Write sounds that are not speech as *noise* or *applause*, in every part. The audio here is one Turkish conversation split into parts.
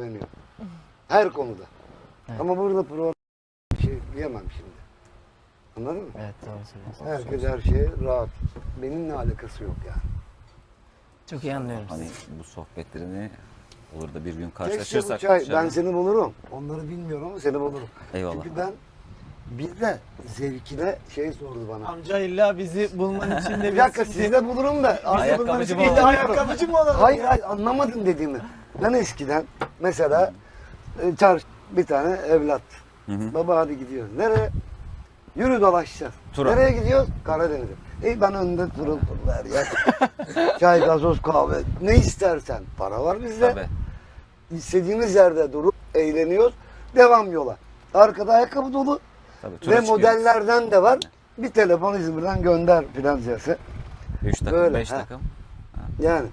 güveniyor. Her konuda. Evet. Ama burada program bir şey diyemem şimdi. Anladın mı? Evet doğru söylüyorsun. Herkes her şeye rahat. Benimle alakası yok yani. Çok iyi anlıyorum Hani sizi. bu sohbetlerini olur da bir gün Keşke bu karşılaşırsak. çay, dışarıda- ben seni bulurum. Onları bilmiyorum ama seni bulurum. Eyvallah. Çünkü ben bir de zevkine şey sordu bana. Amca illa bizi bulman için de Bir dakika sizi de bulurum da. Ayakkabıcı mı olalım? ayakkabıcı mı olalım? Hayır hayır anlamadın dediğimi. Ben eskiden mesela e, çarşı bir tane evlat. Hı hı. Baba hadi gidiyoruz. Nereye? Yürü dolaşacağız. Tura. Nereye gidiyoruz? Karadeniz'e. Ey ben önünde turun tur ver ya. *laughs* Çay, gazoz, kahve ne istersen. Para var bizde. Tabii. İstediğimiz yerde durup eğleniyoruz. Devam yola. Arkada ayakkabı dolu Tabii. tura ve çıkıyoruz. modellerden de var. Bir telefon İzmir'den gönder filan diyese. Üç takım, Böyle, beş ha. takım. Yani.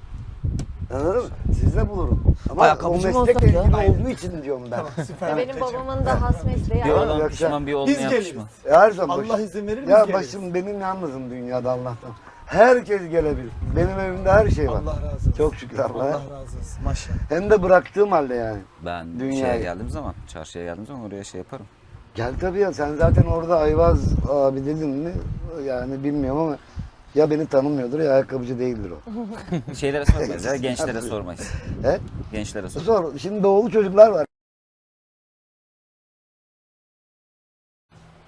Anladın mı? Sizde bulurum. Ama o Ayakkabıcı mı meslekle olsak ya? ilgili olduğu için diyorum ben. Süper. Benim babamın da has mesleği Bir ayakkabı. olan pişman bir Biz olmayan geliriz. pişman. Her zaman. Allah izin verir biz Ya başım benim yalnızım dünyada Allah'tan. Herkes gelebilir. Benim evimde her şey var. Allah razı olsun. Çok şükür Allah'a. Allah razı olsun. Maşallah. Hem de bıraktığım halde yani. Ben Dünyayı. şeye geldiğim zaman, çarşıya geldiğim zaman oraya şey yaparım. Gel tabii ya sen zaten orada Ayvaz abi dedin mi? Yani bilmiyorum ama ya beni tanımıyordur ya ayakkabıcı değildir o. *laughs* Şeylere sormayız ya, gençlere sormayız. He? Gençlere sor. Sor. Şimdi doğulu çocuklar var.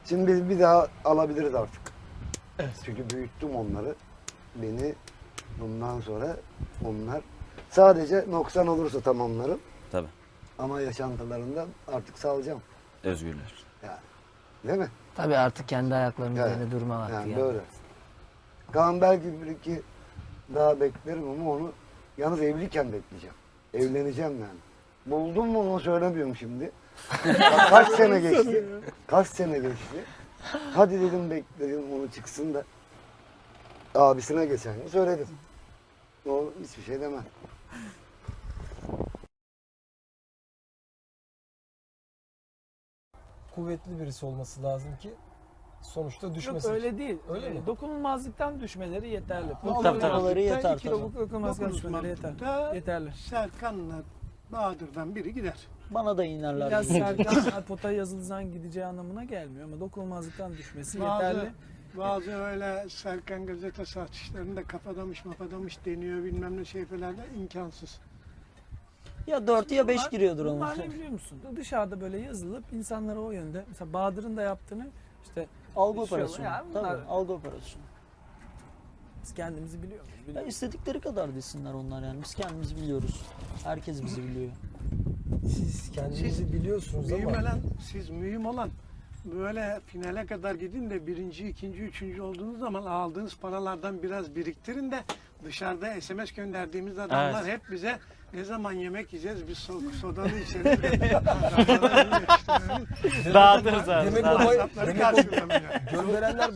Şimdi biz bir daha alabiliriz artık. Çünkü büyüttüm onları. Beni bundan sonra onlar sadece noksan olursa tamamlarım. Tabii. Ama yaşantılarından artık salacağım. Özgürler. Değil mi? Tabii artık kendi ayaklarının Evet. üzerinde durma vakti Yani geldi. böyle. Kaan belki bir iki daha beklerim ama onu yalnız evliyken bekleyeceğim. Evleneceğim yani. Buldum mu onu söylemiyorum şimdi. Ka- Kaç *laughs* sene geçti? Kaç sene geçti? Hadi dedim bekledim onu çıksın da. Abisine geçen gün söyledim. O hiçbir şey demem. kuvvetli birisi olması lazım ki sonuçta Yok düşmesin. öyle değil. Öyle Öyle mi? Dokunulmazlıktan düşmeleri yeterli. Tabii, tabii. Yeter İki kiloluk tabii. dokunulmazlıktan düşmeleri yeter. Yeterli. Serkan'la Bahadır'dan biri gider. Bana da inerler. Biraz Serkan *laughs* potaya yazıldığı zaman gideceği anlamına gelmiyor ama dokunulmazlıktan düşmesi yeterli. Bazı, bazı öyle Serkan gazete satışlarında kafadamış mafadamış deniyor bilmem ne şey falan da imkansız. Ya 4 ya 5 Bunlar- giriyordur onun. Bunlar ne biliyor musun? Dışarıda böyle yazılıp insanlara o yönde mesela Bahadır'ın da yaptığını işte Algı Şey operasyonu. ya Tabii bunlar- algı operasyonu. biz kendimizi biliyor muyuz? Ya Biliyoruz. istedikleri kadar desinler onlar yani. Biz kendimizi biliyoruz. Herkes bizi biliyor. Siz kendinizi biliyorsunuz Mühim ama olan, siz mühim olan böyle finale kadar gidin de birinci, ikinci, üçüncü olduğunuz zaman aldığınız paralardan biraz biriktirin de dışarıda SMS gönderdiğimiz adamlar hep bize ne zaman yemek yiyeceğiz biz so- sodalı *laughs* içeriz. *laughs* Dağıtırız abi. dağıtırız. o, Hesapları karşılamıyor. gönderenler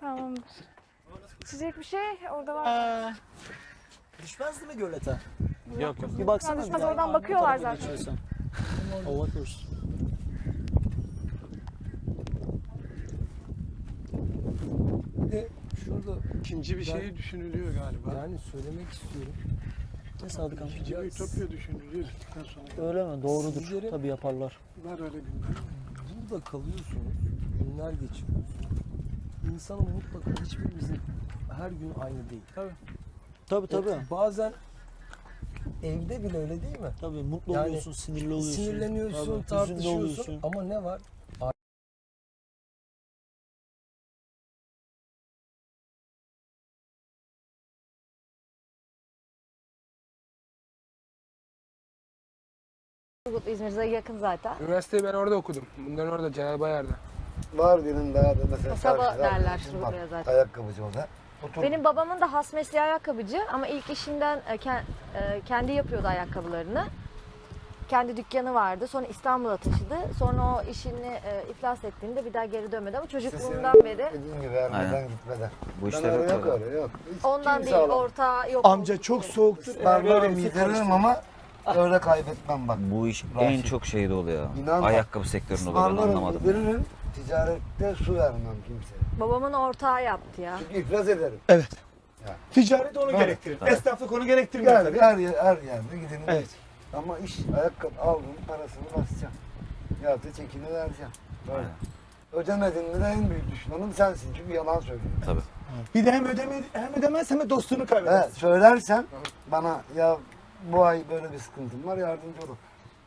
Tamamdır. İçecek bir şey orada var. Düşmez değil mi gölete? Yok yok. Bir baksana. Düşmez, oradan bakıyorlar zaten. geçiyorsan. O bakıyoruz. bir de şurada İkinci bir şey düşünülüyor galiba. yani söylemek istiyorum. Ne Sadık amca? İkinci bir ütopya düşünülüyor bittikten sonra. Öyle mi? Doğrudur. Sizlerin- Tabii yaparlar. Var öyle günler. Burada kalıyorsunuz, günler geçiriyorsunuz. İnsanın mutlaka hiçbirimizin her gün aynı değil. Tabii. Tabii tabii. Bazen evde bile öyle değil mi? Tabii mutlu Yani oluyorsun, sinirli oluyorsun. Sinirleniyorsun, Tabii, tartışıyorsun oluyorsun. ama ne var? İzmir'e yakın zaten. Üniversiteyi ben orada okudum. Bundan orada Celal Bayar'da. Var birinin daha da mesela. Kasaba derler arkadaşım var. buraya zaten. Ayakkabıcı o da. Otur. Benim babamın da has mesleği ayakkabıcı ama ilk işinden e, ke- e, kendi yapıyordu ayakkabılarını. kendi dükkanı vardı. Sonra İstanbul'a taşıdı. Sonra o işini e, iflas ettiğinde bir daha geri dönmedi ama çocukluğundan beri Dediğim gibi vermeden Aynen. gitmeden. Bu Ben işler öyle yok yok öyle. yok. Hiç ondan kimse değil alamaz. ortağı yok. Amca çok soğuktur. Eğer böyle şey yediririm ama öyle kaybetmem bak. Bu iş Raşit. en çok şeyde oluyor. İnan bak. Ayakkabı sektöründe oluyor ben Ismarlarım anlamadım. Ticarette su vermem kimseye. Babamın ortağı yaptı ya. Çünkü iflas ederim. Evet. Ya. Ticaret onu Tabii, gerektirir. tabii. Esnaflık onu gerektirmiyor Yani tabii. her, yer, her yerde gidelim. Evet. Ama iş ayakkabı aldım parasını basacağım. Ya da çekini vereceğim. Böyle. Aynen. Ödemedin mi de en büyük düşmanım sensin çünkü yalan söylüyorsun. Tabii. Bir de hem ödeme hem ödemez hem de dostluğunu Evet, kaybedersin. söylersen bana ya bu ay böyle bir sıkıntım var yardımcı olun.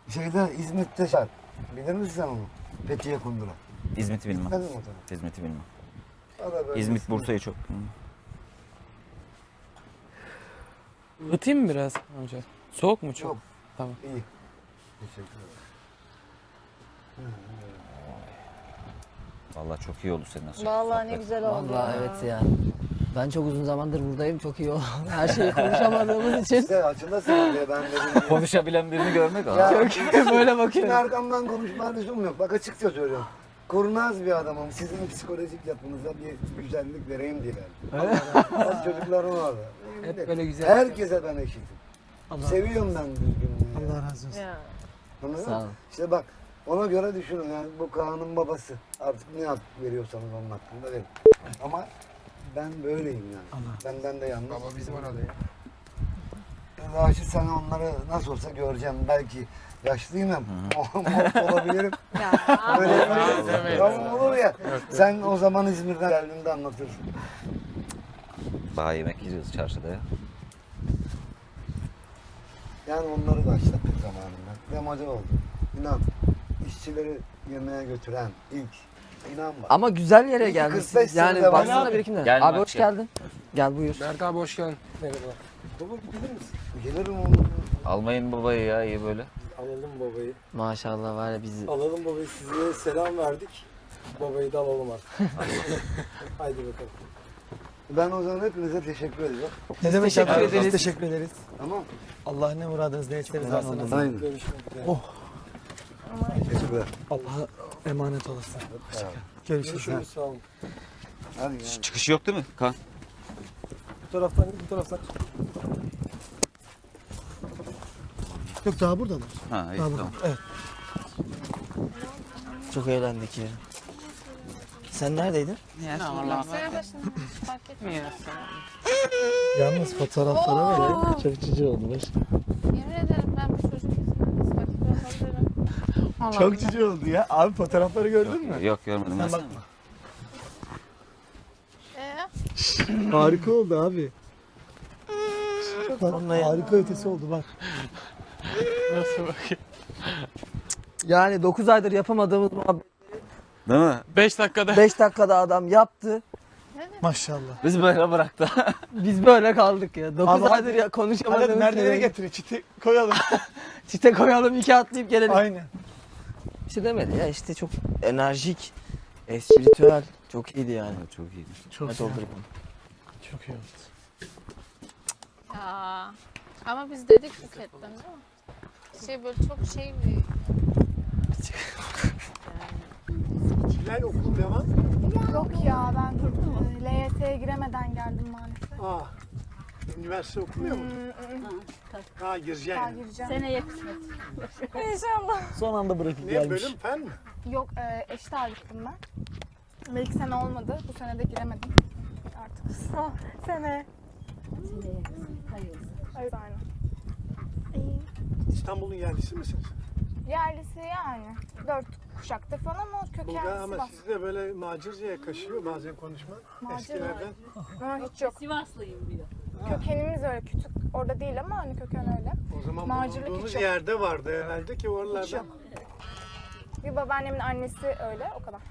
Şeyde İzmit'te şart. Bilir misin sen onu? Fethiye Kundura. İzmit'i bilmem. O tarafa? İzmit'i bilmem. Böyle İzmit sıkıntı. Bursa'yı çok. Hı. Itayım mı biraz amca? Soğuk mu çok? Yok. Tamam. İyi. Teşekkür ederim. Vallahi çok iyi oldu senin nasıl. Vallahi ne güzel oldu. Vallahi evet ya. Ben çok uzun zamandır buradayım. Çok iyi oldu. *laughs* Her şeyi konuşamadığımız için. İşte açılasın diye ben dedim. Konuşabilen birini görmek. Ya, Böyle Şimdi bakıyorum. arkamdan konuşma lüzum yok. Bak açıkça söylüyorum. Kurnaz bir adamım. Sizin psikolojik yapınıza bir güzellik vereyim diye. Bak çocuklarım orada. Hep böyle güzel. Herkese ben eşitim. Seviyorum ben düzgünlüğü. Allah razı olsun. Ya. Anladın Sağ ol. İşte bak ona göre düşünün yani bu Kaan'ın babası. Artık ne hak veriyorsanız onun hakkında verin. Ama ben böyleyim yani. Benden de yalnız. Baba bizim arada ya. Raşit sen onları nasıl olsa göreceğim. Belki yaşlıyım hem. *laughs* Olabilirim. *laughs* Ya. Öyle bir tamam olur ya. Sen o zaman İzmir'den geldiğinde anlatırsın. Daha yemek yiyeceğiz çarşıda ya. Yani onları başlattık zamanında. Ve moda oldu. İnan. işçileri yemeğe götüren ilk. İnan bak. Ama güzel yere İyi ki 45 gelmişsiniz. sene Yani baksana birikimden. Gel Abi hoş gel. geldin. Gel buyur. Mert abi hoş geldin. Merhaba. Baba gidelim misin? Gelirim oğlum. Almayın babayı ya iyi böyle. Alalım babayı. Maşallah var ya bizi. Alalım babayı. Size selam verdik. Babayı da alalım artık. *laughs* Haydi bakalım. Ben o zaman hepinize teşekkür ediyorum. Ne demek teşekkür abi? ederiz. Biz teşekkür ederiz. Tamam. Allah ne muradınız ne isteriz alsın. Aynen. Görüşmek üzere. Oh. Teşekkürler. Allah'a emanet olasın. Görüşürüz. Görüşürüz. Sağ olun. Hadi yani. Çıkışı yok değil mi Kaan? Bu taraftan bu taraftan. Yok daha buradan. Ha iyi Daha tamam. buradan. Evet. Çok eğlendik ya. Sen neredeydin? Yalnız fotoğraflara böyle çok cici olmuş. Yemin ederim ben bu çocuk yüzünden. Vallahi Çok cici oldu ya. Abi fotoğrafları gördün mü? Yok görmedim. Sen bakma. Ee, Harika oldu abi. Bak, Onunla- harika ötesi oldu bak. Yani 9 aydır yapamadığımız muhabbet Değil mi? 5 dakikada. 5 dakikada adam yaptı. Maşallah. Biz böyle bıraktı. *laughs* Biz böyle kaldık ya. 9 Abi hadi- aydır ya konuşamadığımız Hadi merdiven'e şeyleri- getirin çiti koyalım. *laughs* Çite koyalım iki atlayıp gelelim. Aynen. Bir şey demedi ya işte çok enerjik, espritüel. Çok iyiydi yani. çok iyi. Çok Hadi iyi. oturalım. Çok iyi oldu. ya. Ama biz dedik Buket'ten değil mi? Şey böyle çok şey bir... Hilal okul devam. Yok ya ben LYS'ye giremeden geldim maalesef. Aa, üniversite okumuyor mu? Ha gireceksin. yani. gireceğim. Seneye kısmet. İnşallah. Son anda bırakıp Ne gelmiş. bölüm fen mi? Yok e, eşit ağırlıktım ben. İlk sene olmadı. Bu sene de giremedim. Artık son sene. Evet aynen. İyi. İstanbul'un yerlisi misiniz? Yerlisi yani. Dört kuşaktır falan ama Bulgar kökenlisi ama var. sizde böyle macirceye kaşıyor bazen konuşma. Macera. Eskilerden. Ama hiç yok. Sivaslıyım diyor. Kökenimiz öyle küçük. Orada değil ama hani köken öyle. O zaman Macirlik bulunduğunuz hiç yok. yerde vardı herhalde ki Hiç oralardan. yok. Bir babaannemin annesi öyle o kadar.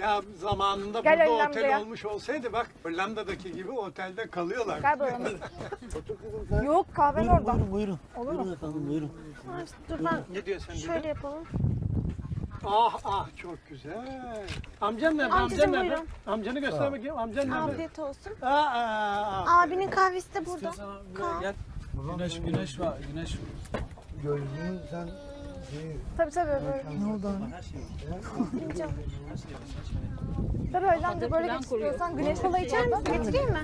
Ya zamanında Gel burada Hollanda'ya. otel olmuş olsaydı bak Hollanda'daki gibi otelde kalıyorlar. Gel buranın. *laughs* Yok kahven Buyurun, orada. buyurun buyurun. Olur mu? Buyurun efendim buyurun. Dur ben Ne diyorsun sen? şöyle yapalım. Ah ah çok güzel. Amcan nerede? Amcacığım, Amcan nerede? buyurun. Amcanı göster bakayım. Amcan nerede? Afiyet olsun. Aa, aa, aa. Abinin kahvesi de burada. Gel. Güneş güneş var. Güneş. Gözlüğün sen Tabii tabii böyle. ne oldu? Tabii öyle de böyle geçiriyorsan güneş kola içer misin? Getireyim mi?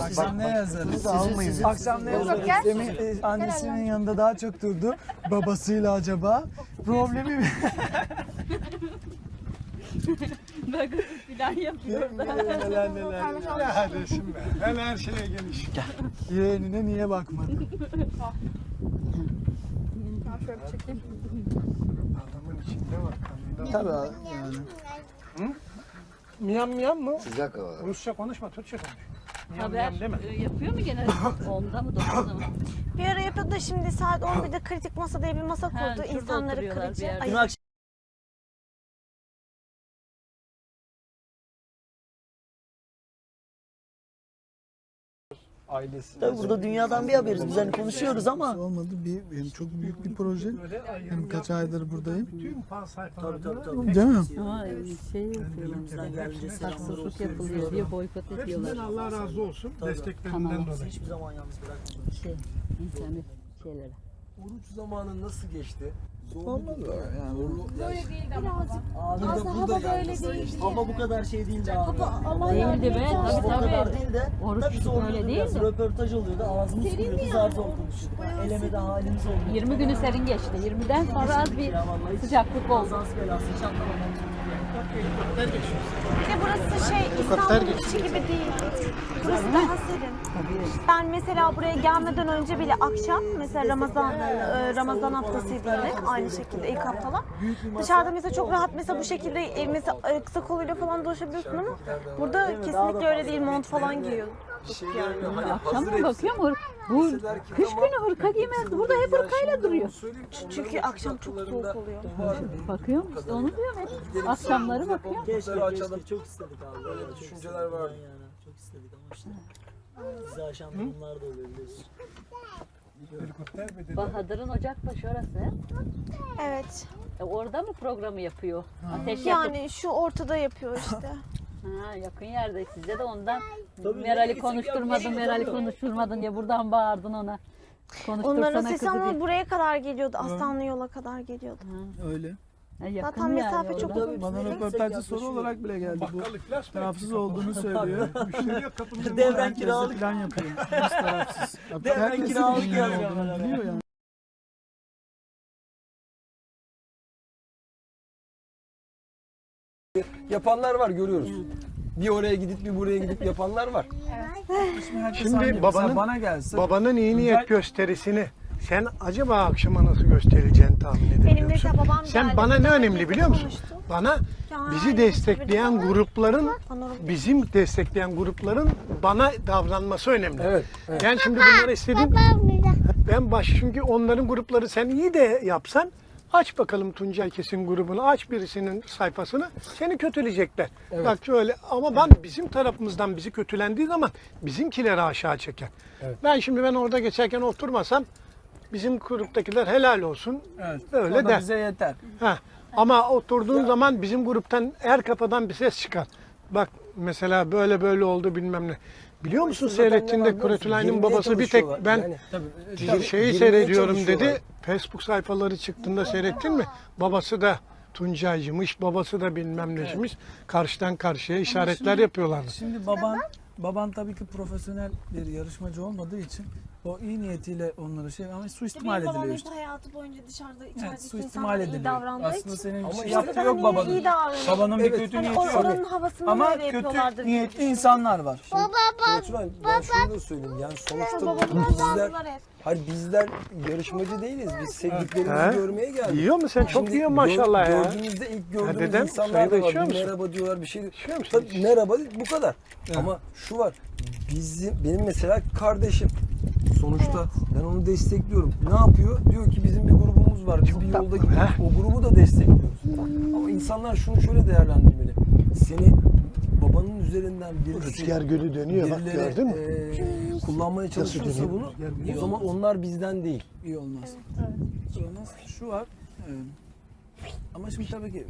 Akşam ne yazarız? da almayın. Akşam ne yazarız? gel. Demin e, annesinin yanında daha çok durdu. Babasıyla acaba problemi mi? neler neler. Ya desin be. Ben her şeye geniş. Yeğenine niye bakmadı? Ben şöyle bir çekeyim. Tabii abi, yani. Miyam miyam mı? Sıcak hava. Rusça konuşma, Türkçe konuş. Miyam Haber miyam deme. e, yapıyor mu gene? *laughs* Onda mı 9'da mı? Bir ara yapıyordu da şimdi saat 11'de kritik masa diye bir masa kurdu. şurada İnsanları oturuyorlar bir kırıcı. yerde. Ay, Dün akşam Ailesi. tabii burada dünyadan bir haberiz. Biz hani konuşuyoruz ama Olmadı bir yani çok büyük bir proje. Hem kaç aydır buradayım. Tabii, tabii, tabii. Değil mi? Ha, şey yapıyorlar. selamlar Haksızlık olsun. yapılıyor diye boykot hepsinden ediyorlar. Allah razı olsun desteklerinden dolayı. Hiçbir zaman yalnız bırakmadılar. Şey, internet şeyleri. Oruç zamanı nasıl geçti? Olmadı yani. Böyle değildi Abi Aslında de hava burada böyle yalnız. değildi. Hava bu kadar şey değildi abi. Değildi be tabii o kadar tabii. değil de Oruç tabii zor öyle biraz değildi. röportaj oluyordu ağzımız kuruyordu zar zor konuşuyorduk. Yani elemede halimiz oldu. 20 günü serin geçti. 20'den sonra az bir Ya vallahi sıcaklık oldu. Kazans belası hiç. Bir de burası şey İstanbul içi gibi değil. Burası daha serin. Ben mesela buraya gelmeden önce bile akşam mesela Ramazan e, Ramazan haftasıydı yine aynı şekilde ilk haftalar. Dışarıda mesela çok rahat mesela bu şekilde e, mesela e, kısa koluyla falan dolaşabiliyorsun ama burada kesinlikle öyle değil mont falan giyiyor. Akşam mı bakıyorum hır, bu kış günü hırka giymez. Burada hep hırkayla duruyor. Çünkü akşam çok soğuk oluyor. Bakıyorum işte onu diyorum hep. Akşamları bakıyorum. Keşke, açalım. keşke çok istedik abi. Böyle düşünceler vardı. yani, Çok istedik ama işte. Bizi aşan durumlar da oluyor biliyorsun. Bahadır'ın Ocakbaşı orası. Evet. E orada mı programı yapıyor? Ateş yakıp. Yani şu ortada yapıyor işte. *laughs* Ha, yakın yerde. Size de ondan Tabii, Meral'i gitsek konuşturmadın, Meral'i tabii. konuşturmadın diye buradan bağırdın ona. Konuştursana Onların sesi kızı ama diye. buraya kadar geliyordu. Aslanlı yola kadar geliyordu. Öyle. Ha, yakın Zaten mesafe çok uzun. Bana röportajcı soru olarak bile geldi bu. Mı? Tarafsız olduğunu söylüyor. Müşteri yok Devren Herkes de kiralık. plan yapıyor. *laughs* Tarafsız. Devren Herkes de kiralık olduğunu biliyor yani. Yapanlar var görüyoruz. Bir oraya gidip bir buraya gidip yapanlar var. *laughs* Şimdi. Mesela babanın- bana gelse Babanın iyi niyet gösterisini sen acaba akşama nasıl göstereceğini tahmin edebiliyor Benim musun? mesela babam Sen geldi, bana ne önemli biliyor musun? konuştu. Bana Ya, bizi destekleyen grupların bizim destekleyen grupların bana davranması önemli. Evet. evet. Yani şimdi bunları istediğim ben baş çünkü onların grupları sen iyi de yapsan aç bakalım Tuncay Kesin grubunu aç birisinin sayfasını seni kötüleyecekler. Evet. Bak şöyle ama ben bizim tarafımızdan bizi kötülendiği zaman bizimkileri aşağı çeker. Evet. Ben şimdi ben orada geçerken oturmasam bizim gruptakiler helal olsun. evet. Öyle o da de. bize yeter. Ha. Ama oturduğun zaman bizim gruptan her kafadan bir ses çıkar. Bak mesela böyle böyle oldu bilmem ne. Biliyor musun var seyrettiğinde? Kuretülay'ın babası bir tek ben Yani Tabii. Şeyi seyrediyorum dedi. Facebook sayfaları çıktığında seyrettin mi? Babası da Tuncay'cıymış, babası da bilmem neciymiş. Karşıdan karşıya işaretler şimdi- yapıyorlardı. Şimdi baban baban tabii ki profesyonel bir yarışmacı olmadığı için o iyi niyetiyle onları şey ama suistimal Benim babam ediliyor hep işte. hayatı boyunca dışarıda Evet, içerideki suistimal insanlara iyi ediliyor. davrandığı Aslında için. senin bir Ama şey işte yaptığı yok babanın. iyi davranıyor. Babanın bir Evet. kötü Hani niyeti yok. oranın havasını Ama böyle yapıyorlardır kötü diye niyetli düşünüyorum. insanlar var. Kuretülen, ben şunu da söyleyeyim. Yani sonuçta Babamı bizler, kullandılar hep. hayır bizler yarışmacı değiliz. Biz sevdiklerimizi He? görmeye geldik. Yiyor mu sen? Çok Şimdi yiyor gör- maşallah ya. Gördüğünüzde ilk gördüğümüz dedem insanlar sayıda da var. içiyor Bir musun? merhaba diyorlar bir şey. İçiyor musun? Tabii merhaba bu kadar. Ama şu var. Bizim benim mesela kardeşim. Sonuçta ben onu destekliyorum. Ne yapıyor? Diyor ki bizim bir grubumuz var. Biz bir yolda gidiyoruz. O grubu da destekliyoruz. Ama insanlar şunu şöyle değerlendirmeli. Seni babanın üzerinden birisi Rüzgar gölü dönüyor bak gördün mü? eee, kullanmaya çalışıyorsa bunu o zaman onlar bizden değil. iyi olmaz. İyi olmaz. Şu var. e, Ama şimdi tabii ki